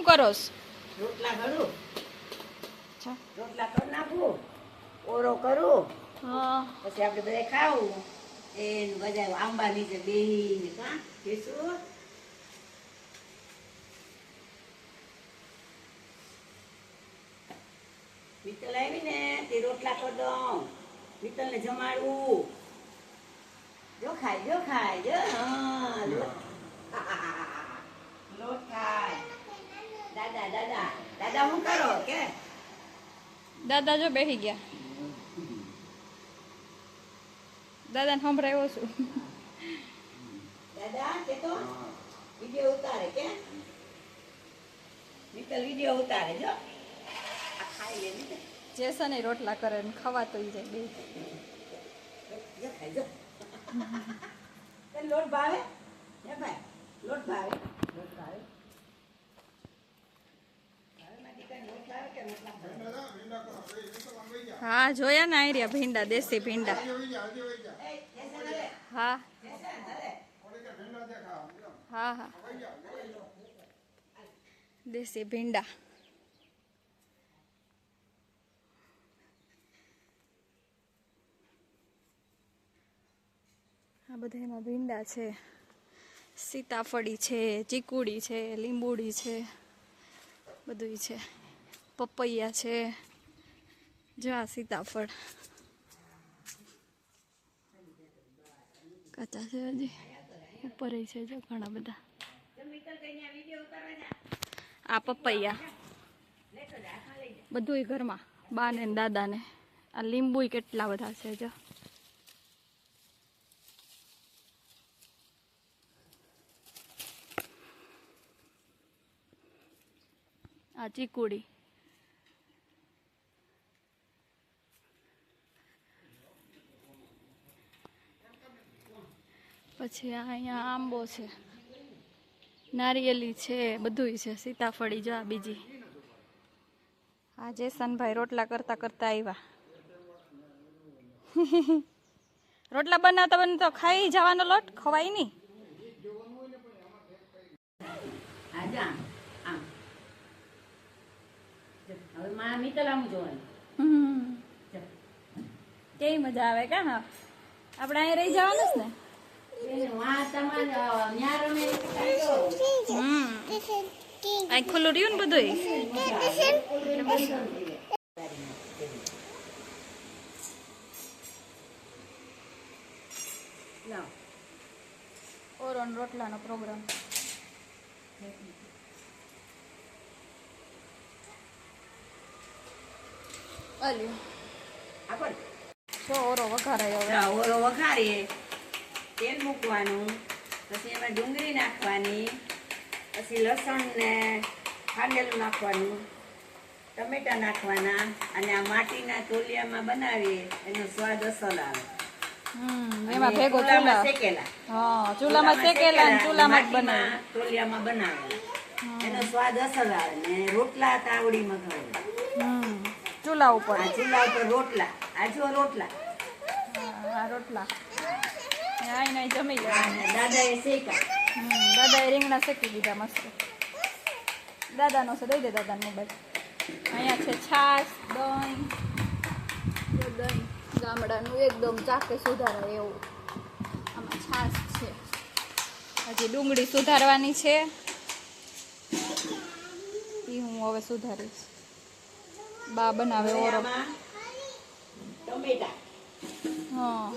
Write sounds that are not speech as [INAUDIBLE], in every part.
શું કરોસ રોટલા કરું રોટલા કરી નાખું ઓરો કરું. પછી આપણે બધા ખાવું. એ બધા આંબા નીચે બેહીને કાં મિત્તલ આવી ને તે રોટલા કરી દઉં. મિત્તલને જમાડવું. જો ખાય જો ખાય જો. હા લોટ લોટ ખાય દાદા દાદા દાદા હું કરો કે? દાદા જો બેસી ગયા. દાદાને સંભળાયો છું. દાદા કે તો? વીડિયો ઉતારે કે? મિત્તલ વીડિયો ઉતારે જો. આ ખાઈ લે મિત્તલ જેસન રોટલા કરે ને ખવાતો ઈ જાય બે ખાઈ જો. લોટ ભાવે? હે ભાઈ લોટ ભાવે? લોટ ભાવે મારી દીકરાને લોટ ભાવે કે રોટલા ભાવે? હા, જોયા ને આયરિયા ભીંડા, દેશી ભીંડા. હા. હા હા. દેશી ભીંડા. આ બધા એમાં ભીંડા છે. સીતાફળી છે, ચીકુડી છે, લીંબુડી છે બધું છે. પપૈયા છે. જો સીતાફળ કાચા છે હજી ઉપર છે જો ઘણા બધા. આ પપૈયા. બધુંય ઘરમાં બા ને દાદા ને આ લીંબુય કેટલા બધા છે જો આ ચીકુડી પછી અહીંયા આંબો છે નારિયેલી છે બધુંય છે સીતાફળી જો આ બીજી. આ જેસનભાઈ રોટલા કરતા કરતા આવ્યા [LAUGHS] રોટલા બનાવતા બનાવતા ખાઈ જવાનો લોટ ખવાય નહીં. હવે માં મિત્તલ જોવાનું. કેવી મજા આવે કે આપણે અહીંયા રહી જવાનું જ ને. ખુલ્લું રહ્યું ને બધું. ઓરોન રોટલાનો પ્રોગ્રામ અલ્યો ઓરો વઘારાય હવે ઓરો વઘારીએ તેલ મૂકવાનું પછી એમાં ડુંગળી નાખવાની પછી લસણ ને ખાંડેલું નાખવાનું ટમેટા નાખવાના અને આ માટીના તોલિયામાં બનાવીએ એનો સ્વાદ અસલ આવે. એમાં ભેગો ચૂલામાં ચૂલા. શેકેલા. હા ચૂલામાં શેકેલા ને ચૂલામાં જ બનાવે. તોલિયામાં બનાવેલા. એનો સ્વાદ અસલ આવે ને રોટલા તાવડીમાં ખાવે ચૂલા ઉપર. આ ચૂલા ઉપર રોટલા આ રોટલા. હા, રોટલા. આઈ નાઈ જમી લેવા અને દાદાએ શેકા. દાદાએ રીંગણા શેકી દીધા મસ્ત. દાદાનો છે દઈ દે દાદાનો મોબાઈલ. અહીંયા છે છાશ દહીં. દહીં ગામડાનું એકદમ ચાકે સુધારે એવું. આમાં છાશ છે. હજી ડુંગળી સુધારવાની છે. એ હું હવે સુધારીશ. બા બનાવે ઓરો ટમેટા. હા.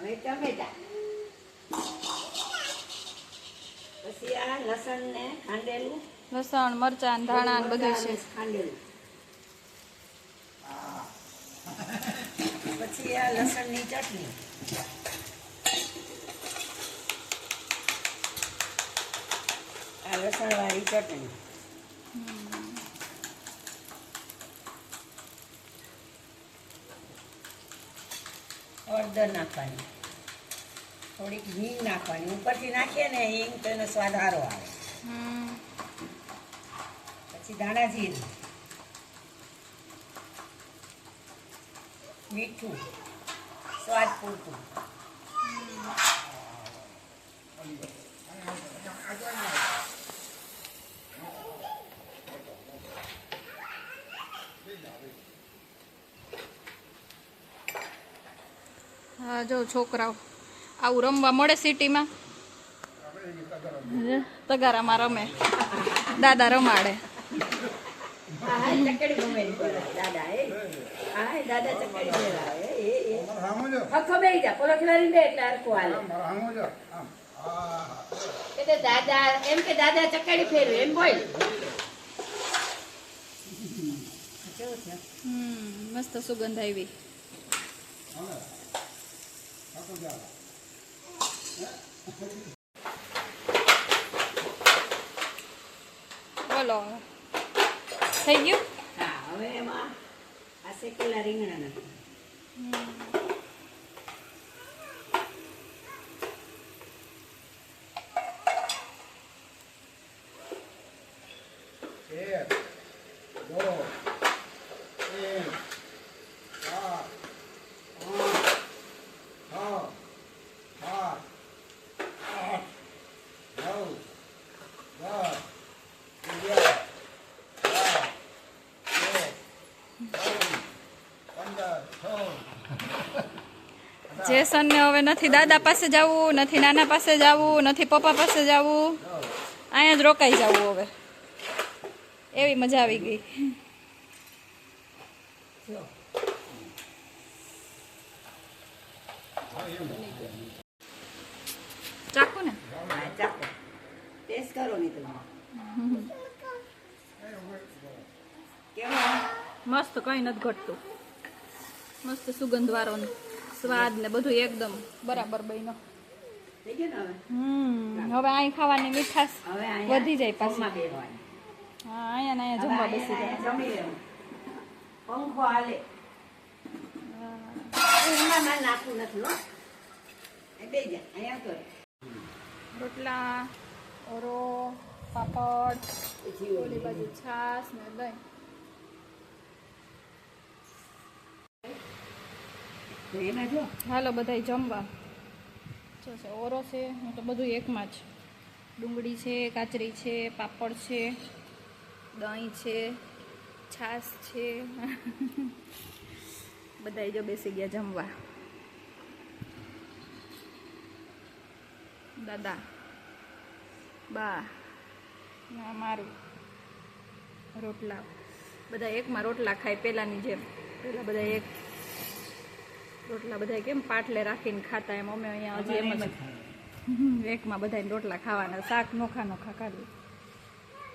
હવે ટમેટા પછી આ લસણ ને ખાંડેલું. લસણ મરચાં ધાણા ને બધું છે. ખાંડેલું. પછી આ લસણની ચટણી. આ લસણ વાળી ચટણી હળદર નાખવાની. થોડીક હિંગ નાખવાની. ઉપરથી નાખીએ ને હિંગ તો એનો સ્વાદ સારો આવે. પછી દાણા જીરું. મીઠું. સ્વાદ પૂરતું. આ જો છોકરાઓ આવું રમવા મળે સિટીમાં? તગારામાં રમે. દાદા રમાડે. દાદા એમ કે દાદા ચકડી ફેરવે એમ બોલ હમ મસ્ત સુગંધ આવી. બોલો. થઈ ગયું? હા હવે એમાં આ શેકેલા રીંગણા નાખો જેસનને હવે નથી દાદા પાસે જવું નથી નાના પાસે જવું નથી પપ્પા પાસે જવું. અહીંયા જ રોકાઈ જવું હવે. એવી મજા આવી ગઈ. ચાકુ ને? ચાકુ ટેસ્ટ કરો નહીં તમે કેવું મસ્ત કઈ નથી ઘટતું. મસ્ત સુગંધ વાળો સ્વાદ ને બધું એકદમ બરાબર બન્યો. હમ હવે અહીં ખાવાની મીઠાશ વધી જાય પાછી. હા અહીંયા ને અહીંયા જમવા બેસી જાય. પંખો હાલે. નાખવું નથી રોટલા ઓરો પાપડ ઓલી બાજુ છાશ ને દહીં તો એમાં જો હાલો, બધાય જમવા. જો છે, ઓરો છે, હું તો બધું એકમાં જ. ડુંગળી છે કાચરી છે, પાપડ છે, દહીં છે, છાશ છે. [LAUGHS] બધાય જો બેસી ગયા જમવા. દાદા, બા, ના, મારું. રોટલા. બધા એકમાં રોટલા ખાય પહેલાંની જેમ. પહેલાં બધા એક. રોટલા બધા કેમ પાટલે રાખીને ખાતા એમ? અમે અહીંયા હજી એમ જ એકમાં બધાને રોટલા ખાવાના શાક નોખા નોખા ખાલી.